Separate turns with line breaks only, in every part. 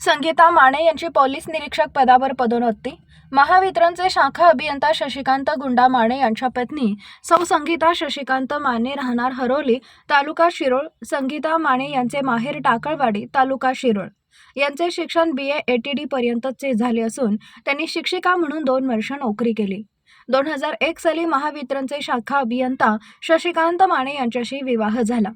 संगीता माने यांची पोलीस निरीक्षक पदावर पदोन्नती. महावितरणचे शाखा अभियंता शशिकांत गुंडा माने यांच्या पत्नी सौ संगीता शशिकांत माने राहणार हरोली तालुका शिरोळ. संगीता माने यांचे माहेर टाकळवाडी तालुका शिरोळ. यांचे शिक्षण बी ए टी डी पर्यंतचे झाले असून त्यांनी शिक्षिका म्हणून दोन वर्ष नोकरी केली. दोन हजार एक साली महावितरणचे शाखा अभियंता शशिकांत माने यांच्याशी विवाह झाला.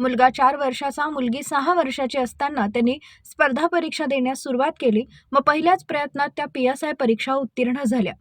मुलगा चार वर्षाचा मुलगी सहा वर्षाची असताना त्यांनी स्पर्धा परीक्षा देण्यास सुरुवात केली. व पहिल्याच प्रयत्नात त्या पी एस आय परीक्षा उत्तीर्ण झाल्या.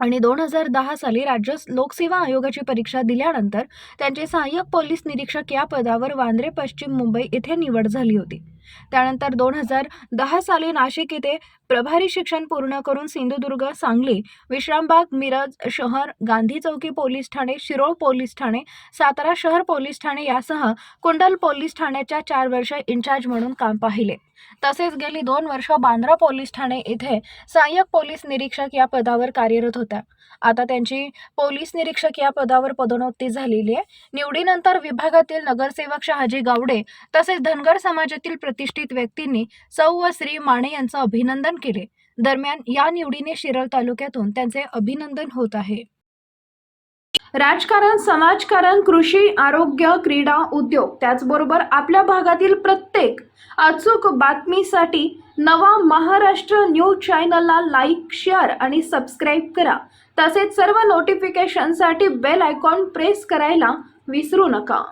आणि दोन हजार दहा साली राज्य लोकसेवा आयोगाची परीक्षा दिल्यानंतर त्यांचे सहाय्यक पोलीस निरीक्षक या पदावर वांद्रे पश्चिम मुंबई येथे निवड झाली होती. त्यानंतर दोन हजार दहा साली नाशिक येथे प्रभारी शिक्षण पूर्ण करून सिंधुदुर्ग सांगली विश्रामबाग मिरज शहर गांधी चौकी पोलीस ठाणे शिरोळ पोलीस ठाणे सातारा शहर पोलीस ठाणे यासह कुंडल पोलीस ठाण्याच्या चार वर्ष इन्चार्ज म्हणून काम पाहिले. तसेच गेली दोन वर्ष बांद्रा पोलीस ठाणे येथे सहाय्यक पोलीस निरीक्षक या पदावर कार्यरत होत्या आता त्यांची पोलीस निरीक्षक या पदावर पदोन्नती झालेली आहे. निवडीनंतर विभागातील नगरसेवक शहाजी गावडे तसेच धनगर समाजातील प्रतिष्ठित व्यक्तींनी सौ व श्री माने यांचं अभिनंदन केले. दरम्यान या निवडीने शिरळ तालुक्यातून त्यांचे अभिनंदन होत आहे. राजकारण समाजकारण कृषी आरोग्य क्रीडा उद्योग त्याचबरोबर आपल्या भागातील प्रत्येक अचूक बातमीसाठी नवा महाराष्ट्र न्यूज चॅनलला लाईक शेअर आणि सबस्क्राईब करा. तसेच सर्व नोटिफिकेशनसाठी बेल आयकॉन प्रेस करायला विसरू नका.